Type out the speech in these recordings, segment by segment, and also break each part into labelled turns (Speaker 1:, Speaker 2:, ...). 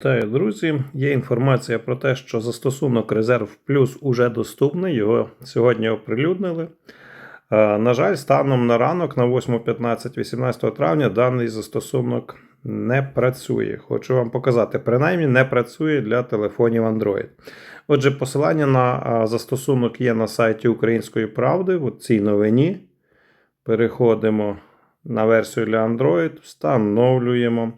Speaker 1: Вітаю, друзі. Є інформація про те, що застосунок Резерв Плюс уже доступний. Його сьогодні оприлюднили. Е, На жаль, станом на ранок, на 8.15-18 травня, даний застосунок не працює. Хочу вам показати, принаймні не працює для телефонів Android. Отже, посилання на е, застосунок є на сайті Української правди в цій новині. Переходимо на версію для Android, встановлюємо.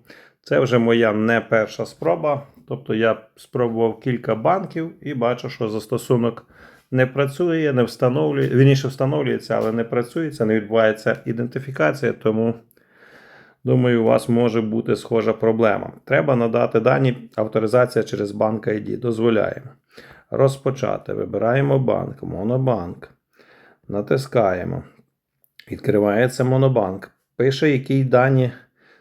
Speaker 1: Це вже моя не перша спроба. Тобто я спробував кілька банків і бачу, що застосунок не працює, не встановлює. Вірніше встановлюється, але не працюється, не відбувається ідентифікація, тому думаю, у вас може бути схожа проблема. Треба надати дані, авторизація через банк ID. Дозволяємо. Розпочати. Вибираємо банк, монобанк. Натискаємо. Відкривається монобанк. Пише, які дані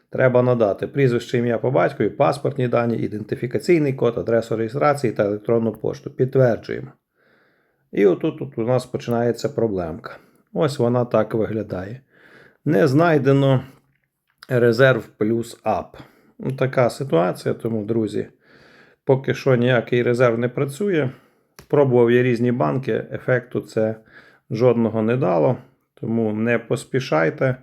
Speaker 1: треба надати: прізвище, ім'я по батькові, паспортні дані, ідентифікаційний код, адресу реєстрації та електронну пошту. Підтверджуємо. І отут тут у нас починається проблемка. Ось вона так виглядає. Не знайдено резерв плюс ап. Ну, така ситуація, тому, друзі, поки що ніякий резерв не працює. Пробував я різні банки, ефекту це жодного не дало. Тому не поспішайте.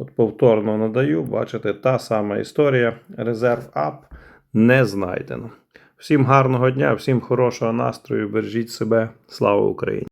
Speaker 1: От повторно надаю, бачите, та сама історія. Резерв ап не знайдено. Всім гарного дня, всім хорошого настрою, бережіть себе. Слава Україні!